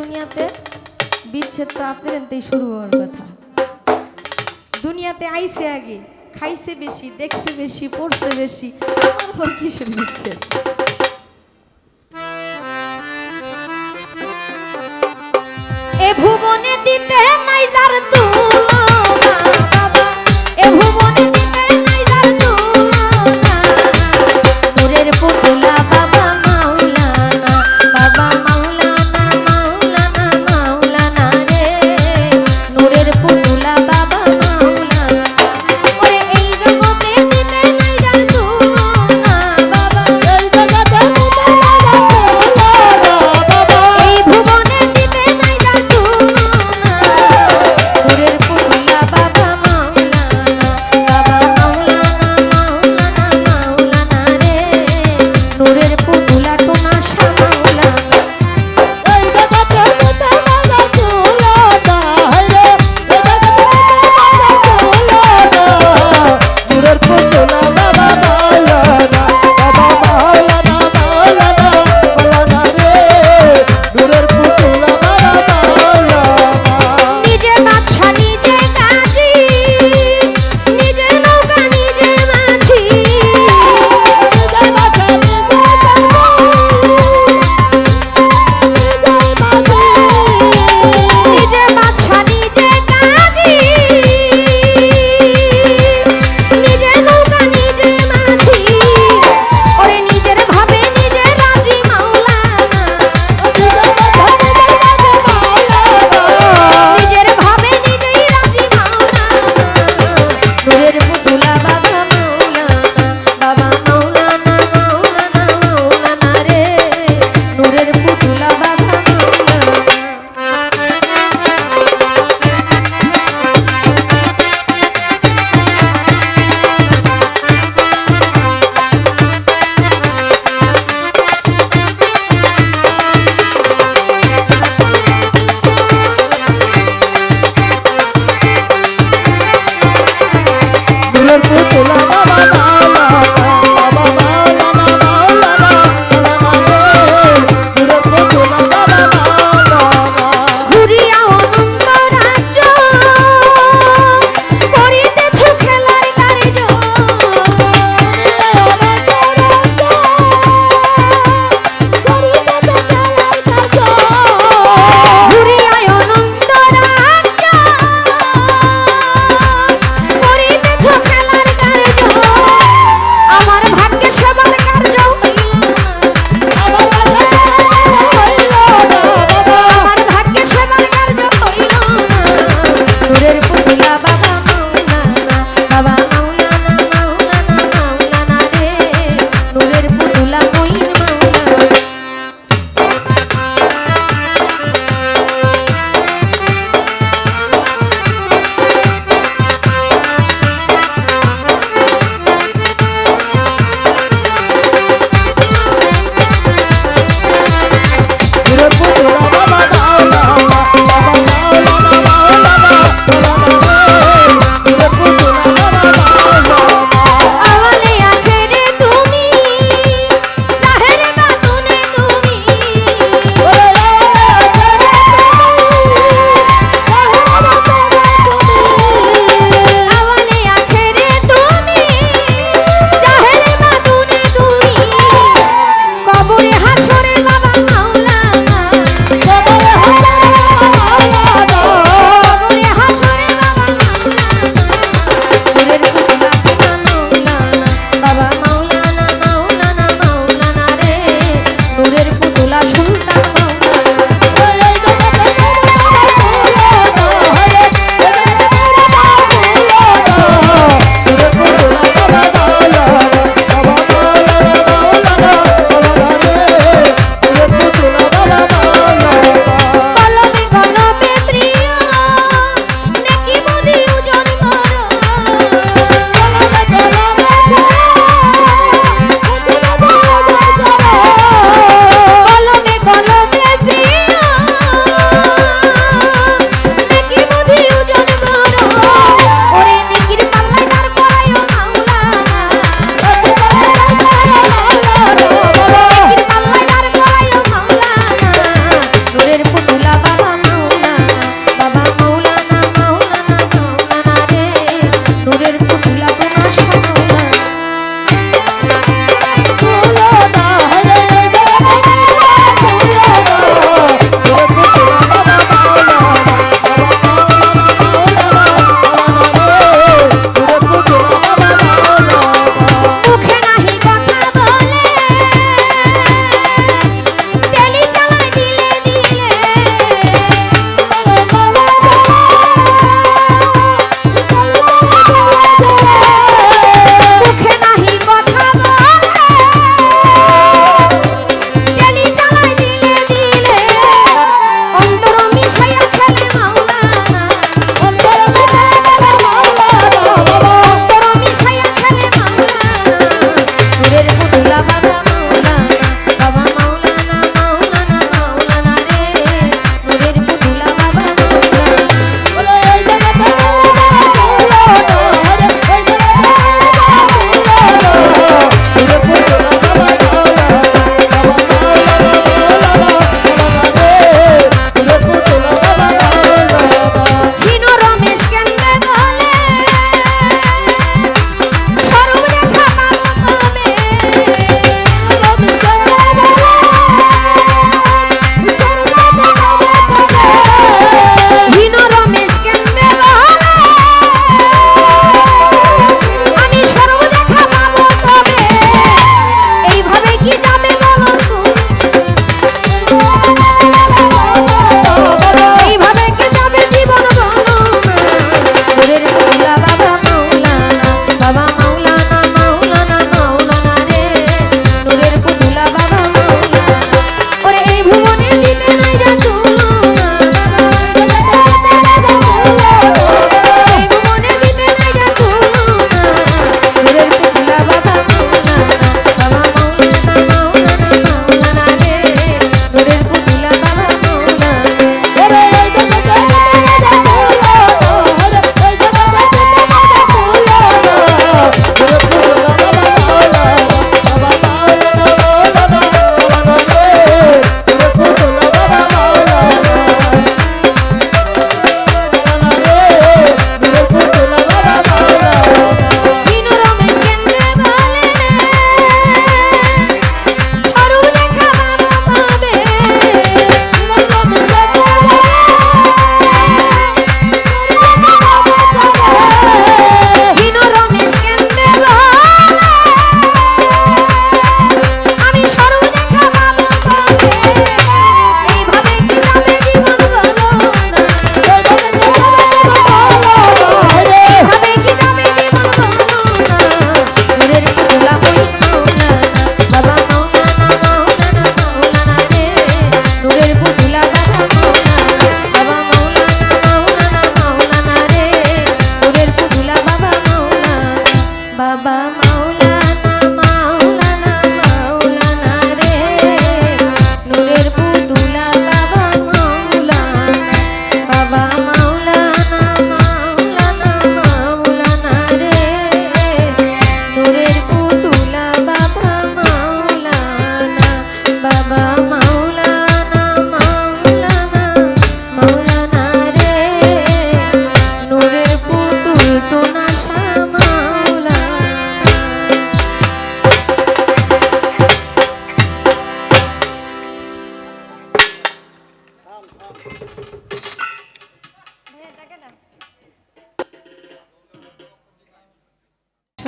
দুনিয়াতে বিচ্ছেদ তো আপনার এনতেই শুরু হওয়ার কথা। দুনিয়াতে আইসে আগে, খাইছে বেশি, দেখছে বেশি, পড়ছে বেশি আমার পর কিসের বিচ্ছেদ? এ ভুবনে দিতে নাই যার তুলনা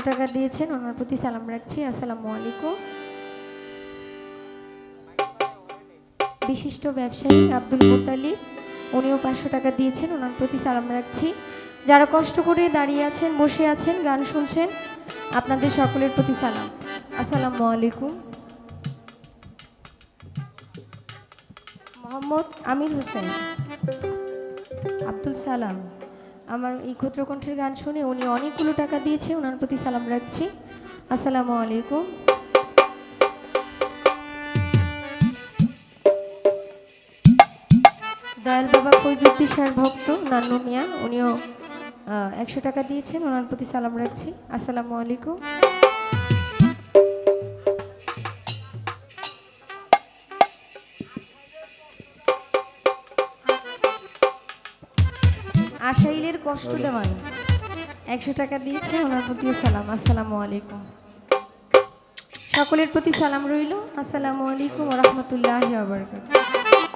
টাকা দিয়েছেন, ওনার প্রতি সালাম রাখছি। আসসালামু আলাইকুম। বিশিষ্ট ব্যবসায়ী আব্দুল মোতালিব উনিও পাঁচশো টাকা দিয়েছেন, ওনার প্রতি সালাম রাখছি। যারা কষ্ট করে দাঁড়িয়ে আছেন, বসে আছেন, গান শুনছেন, আপনাদের সকলের প্রতি সালাম। আসসালামু আলাইকুম। মোহাম্মদ আমির হোসেন। আব্দুল সালাম। আমার এই ক্ষুদ্র কণ্ঠের গান শুনে উনি অনেকগুলো টাকা দিয়েছে ওনার প্রতি সালাম রাখছি। আসসালামু আলাইকুম। দয়াল বাবা ফৈজুদ্দি সার ভক্ত, নান্নু মিয়া, উনিও একশো টাকা দিয়েছেন ওনার প্রতি সালাম রাখছি। আসসালামু আলাইকুম। আশাইলের কষ্ট দেওয়ান একশো টাকা দিয়েছে ওনার প্রতিও সালাম। আসসালামু আলাইকুম। সকলের প্রতি সালাম রইল। আসসালামু আলাইকুম রহমতুল্লাহ আবরকাত